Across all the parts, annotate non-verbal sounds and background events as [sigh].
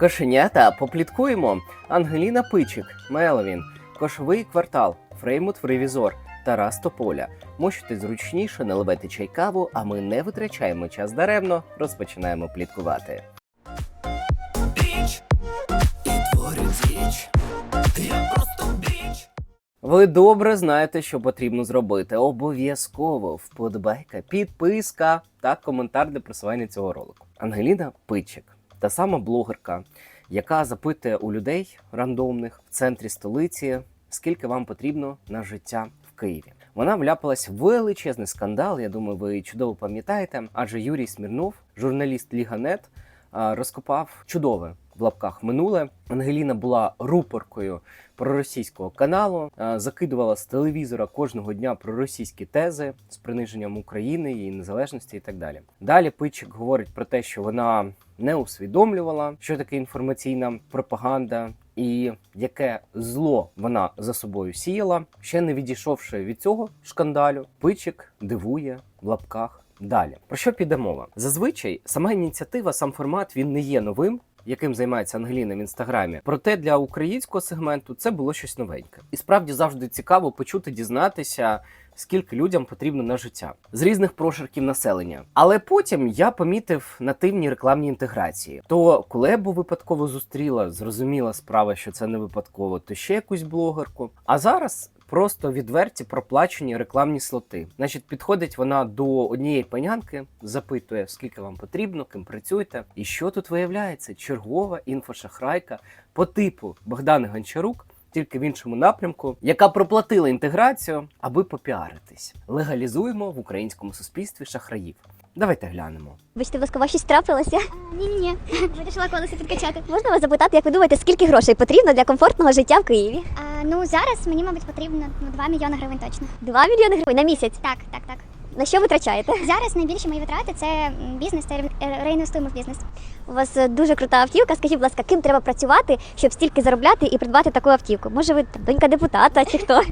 Кошенята, попліткуємо. Ангеліна Пичик, Меловін, Кошовий квартал, Фреймут Ревізор, Тарас Тополя. Мочите зручніше, наливайте чай каву, а ми не витрачаємо час даремно, розпочинаємо пліткувати. Біч. Я просто біч. Ви добре знаєте, що потрібно зробити. Обов'язково вподобайка, підписка та коментар для просування цього ролику. Ангеліна Пичик, та сама блогерка, яка запитує у людей рандомних в центрі столиці, скільки вам потрібно на життя в Києві. Вона вляпалась в величезний скандал. Я думаю, ви чудово пам'ятаєте. Адже Юрій Смірнов, журналіст Ліганет, розкопав чудове в лапках минуле. Ангеліна була рупоркою проросійського каналу, закидувала з телевізора кожного дня проросійські тези з приниженням України, її незалежності і так далі. Далі Пичик говорить про те, що вона не усвідомлювала, що таке інформаційна пропаганда. І яке зло вона за собою сіяла, ще не відійшовши від цього шкандалю, пичик дивує в лапках далі. Про що піде мова? Зазвичай сама ініціатива, сам формат він не є новим. Яким займається Ангеліна в інстаграмі, проте для українського сегменту це було щось новеньке, і справді завжди цікаво почути, дізнатися, скільки людям потрібно на життя з різних прошарків населення. Але потім я помітив нативні рекламні інтеграції. То колебу випадково зустріла, зрозуміла справа, що це не випадково, то ще якусь блогерку. А зараз. Просто відверті проплачені рекламні слоти. Значить, підходить вона до однієї панянки, запитує, скільки вам потрібно, ким працюєте. І що тут виявляється? Чергова інфошахрайка по типу Богдани Гончарук, тільки в іншому напрямку, яка проплатила інтеграцію, аби попіаритись. Легалізуємо в українському суспільстві шахраїв. Давайте глянемо. Вибачте, будь ласка, щось трапилося? Ні, ні, вирішила [laughs] колеса підкачати. Можна вас запитати, як ви думаєте, скільки грошей потрібно для комфортного життя в Києві? А, ну зараз мені, мабуть, потрібно ну, 2 мільйони гривень точно. 2 мільйони гривень на місяць. Так, так, так. На що витрачаєте? Зараз найбільші мої витрати це бізнес та е, реінвестуємо в бізнес. У вас е, дуже крута автівка. Скажіть, будь ласка, ким треба працювати, щоб стільки заробляти і придбати таку автівку? Може, ви там, донька депутата чи хто?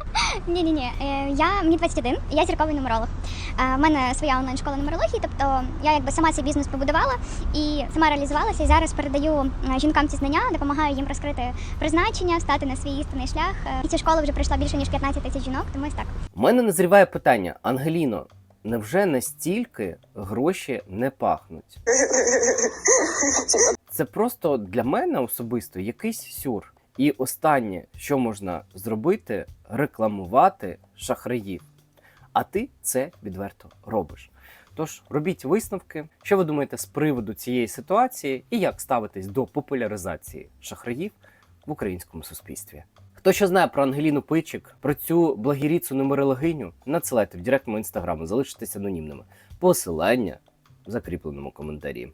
Ні, ні, ні. Я мені 21, я зірковий нумеролог. Е, У мене своя онлайн-школа нумерології, тобто я якби сама цей бізнес побудувала і сама реалізувалася. І зараз передаю е, жінкам ці знання, допомагаю їм розкрити призначення, стати на свій істинний шлях. Е, І ця школа вже пройшла більше ніж 15 тисяч жінок, тому ось так. У мене назріває питання: Ангеліно, невже настільки гроші не пахнуть? [laughs] Це просто для мене особисто якийсь сюр. І останнє, що можна зробити, рекламувати шахраїв. А ти це відверто робиш. Тож робіть висновки, що ви думаєте з приводу цієї ситуації і як ставитесь до популяризації шахраїв в українському суспільстві. Хто що знає про Ангеліну Пичик, про цю благіріцу нумерологиню, надсилайте в директ мого інстаграму, залишитесь анонімними. Посилання в закріпленому коментарі.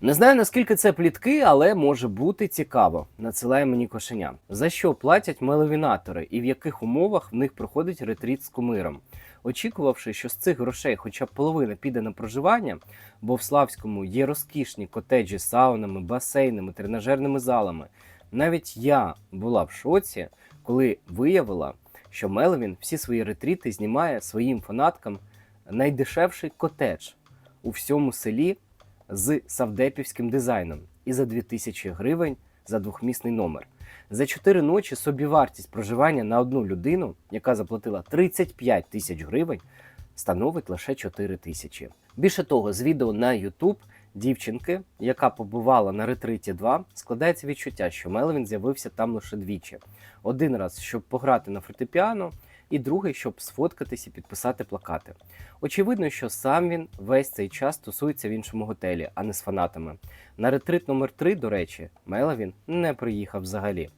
Не знаю наскільки це плітки, але може бути цікаво. Надсилає мені кошеня. За що платять меловінатори і в яких умовах в них проходить ретріт з кумиром? Очікувавши, що з цих грошей хоча б половина піде на проживання, бо в Славському є розкішні котеджі з саунами, басейнами, тренажерними залами. Навіть я була в шоці, коли виявила, що Мелвін всі свої ретріти знімає своїм фанаткам найдешевший котедж у всьому селі з савдепівським дизайном і за 2000 гривень за двохмісний номер. За 4 ночі собівартість проживання на одну людину, яка заплатила 35 тисяч гривень, становить лише 4 тисячі. Більше того, з відео на YouTube дівчинки, яка побувала на ретриті 2, складається відчуття, що Мелвін з'явився там лише двічі: один раз, щоб пограти на фортепіано, і другий, щоб сфоткатись і підписати плакати. Очевидно, що сам він весь цей час тусується в іншому готелі, а не з фанатами. На ретрит номер 3 до речі, Мелвін не приїхав взагалі.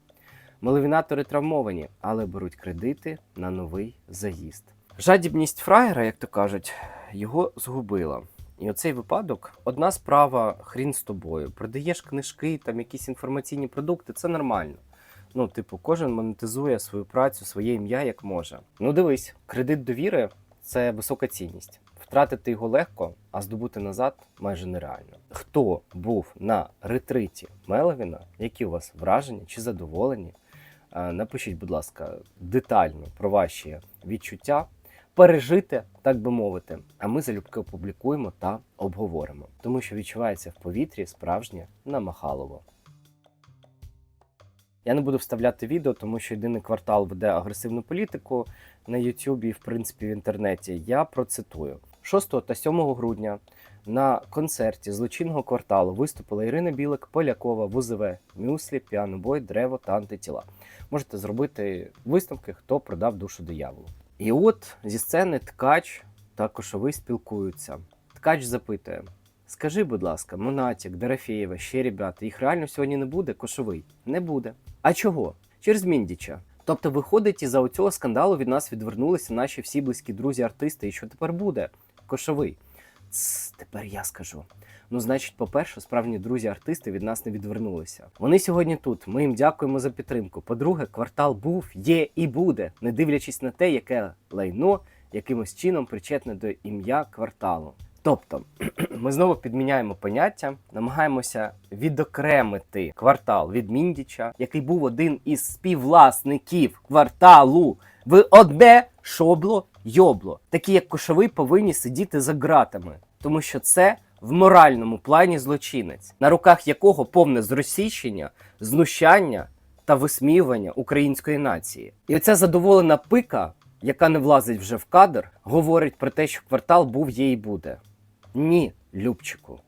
Меловінатори травмовані, але беруть кредити на новий заїзд. Жадібність фраєра, як то кажуть, його згубила. І оцей випадок одна справа хрін з тобою. Продаєш книжки, там якісь інформаційні продукти, це нормально. Ну, типу, кожен монетизує свою працю, своє ім'я як може. Ну, дивись, кредит довіри це висока цінність. Втратити його легко, а здобути назад майже нереально. Хто був на ретриті Меловіна? Які у вас враження чи задоволені? Е, Напишіть, будь ласка, детально про ваші відчуття. Пережити, так би мовити. А ми залюбки опублікуємо та обговоримо, тому що відчувається в повітрі справжнє намахалово. Я не буду вставляти відео, тому що єдиний квартал веде агресивну політику на Ютубі і, в принципі, в інтернеті. Я процитую: 6 та 7 грудня на концерті злочинного кварталу виступила Ірина Білик, Полякова, ВУЗВ, Мюслі, Піанобой, Древо та антитіла. Можете зробити висновки, хто продав душу дияволу. І от зі сцени ткач та кошовий спілкуються. Ткач запитує: Скажи, будь ласка, Монатік, Дорофєєва, ще ребята, їх реально сьогодні не буде? Кошовий? Не буде. А чого? Через Міндіча. Тобто, виходить, із за оцього скандалу від нас відвернулися наші всі близькі друзі-артисти. І що тепер буде? Кошовий. Тепер я скажу. Ну, значить, по-перше, справжні друзі-артисти від нас не відвернулися. Вони сьогодні тут. Ми їм дякуємо за підтримку. По-друге, квартал був, є і буде, не дивлячись на те, яке лайно якимось чином причетне до ім'я кварталу. Тобто, [clears throat] ми знову підміняємо поняття, намагаємося відокремити квартал від Міндіча, який був один із співвласників кварталу. Ви одне шобло йобло. Такі як кошовий повинні сидіти за ґратами, тому що це в моральному плані злочинець, на руках якого повне зросійщення, знущання та висміювання української нації. І оця задоволена пика, яка не влазить вже в кадр, говорить про те, що квартал був є і буде. Ні, Любчику.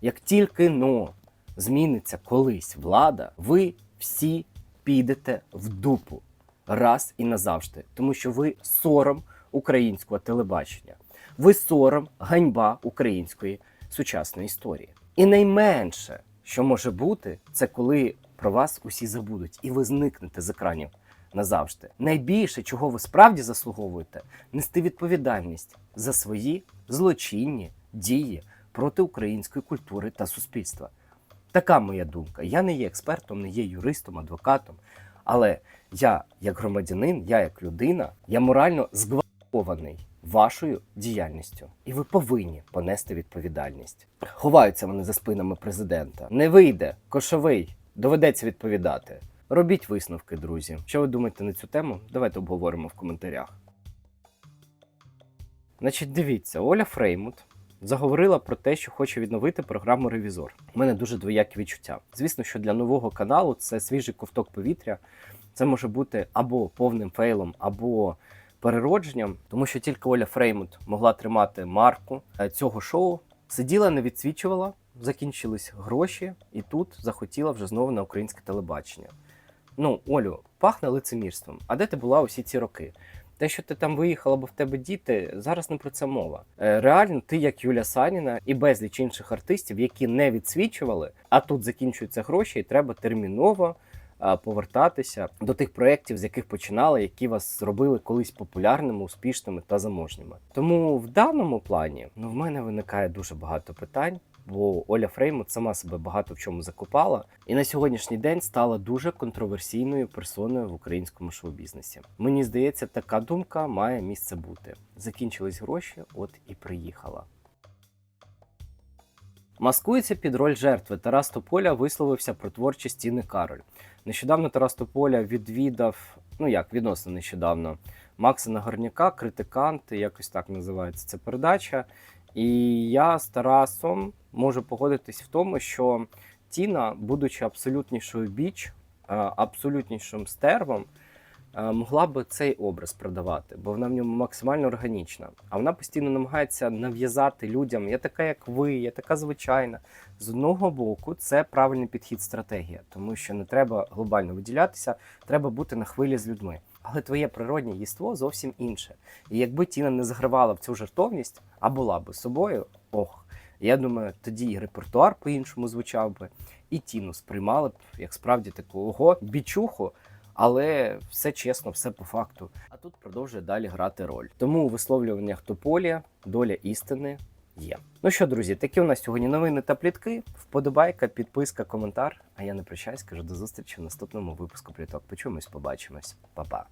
Як тільки но зміниться колись влада, ви всі підете в дупу раз і назавжди, тому що ви сором українського телебачення. Ви сором, ганьба української сучасної історії. І найменше, що може бути, це коли про вас усі забудуть, і ви зникнете з екранів назавжди. Найбільше, чого ви справді заслуговуєте, нести відповідальність за свої злочинні дії проти української культури та суспільства. Така моя думка. Я не є експертом, не є юристом, адвокатом, але я, як громадянин, я як людина, я морально зґвалтований вашою діяльністю, і ви повинні понести відповідальність. Ховаються вони за спинами президента. Не вийде, кошовий, доведеться відповідати. Робіть висновки, друзі. Що ви думаєте на цю тему? Давайте обговоримо в коментарях. Значить, дивіться, Оля Фреймут заговорила про те, що хоче відновити програму Ревізор. У мене дуже двоякі відчуття. Звісно, що для нового каналу це свіжий ковток повітря. Це може бути або повним фейлом, або переродженням, тому що тільки Оля Фреймут могла тримати марку е, цього шоу. Сиділа, не відсвічувала, закінчились гроші, і тут захотіла вже знову на українське телебачення. Ну, Олю, пахне лицемірством. А де ти була усі ці роки? Те, що ти там виїхала, бо в тебе діти, зараз не про це мова. Е, Реально, ти, як Юля Саніна і безліч інших артистів, які не відсвічували, а тут закінчуються гроші, і треба терміново повертатися до тих проєктів, з яких починали, які вас зробили колись популярними, успішними та заможніми. Тому в даному плані ну, в мене виникає дуже багато питань. Бо Оля Фреймут сама себе багато в чому закопала, і на сьогоднішній день стала дуже контроверсійною персоною в українському шоу-бізнесі. Мені здається, така думка має місце бути. Закінчились гроші, от і приїхала. Маскується під роль жертви. Тарас Тополя висловився про творчість Тіни Кароль. Нещодавно Тарас Тополя відвідав, ну як відносно нещодавно, Макса Нагорняка, критикант, якось так називається ця передача. І я з Тарасом можу погодитись в тому, що Тіна, будучи абсолютнішою біч, е, абсолютнішим стервом, могла би цей образ продавати, бо вона в ньому максимально органічна. А вона постійно намагається нав'язати людям: я така, як ви, я така звичайна. З одного боку, це правильний підхід стратегія, тому що не треба глобально виділятися, треба бути на хвилі з людьми. Але твоє природнє єство зовсім інше. І якби Тіна не загравала в цю жартовність, а була би собою, ох, я думаю, тоді і репертуар по-іншому звучав би, і Тіну сприймали б як справді таку ого, бічуху, але все чесно, все по факту. А тут продовжує далі грати роль. Тому у висловлюваннях тополя доля істини є. Ну що, друзі, такі у нас сьогодні новини та плітки. Вподобайка, підписка, коментар. А я не прощаюсь, кажу до зустрічі в наступному випуску пліток. Почуємось, побачимось. Па-па.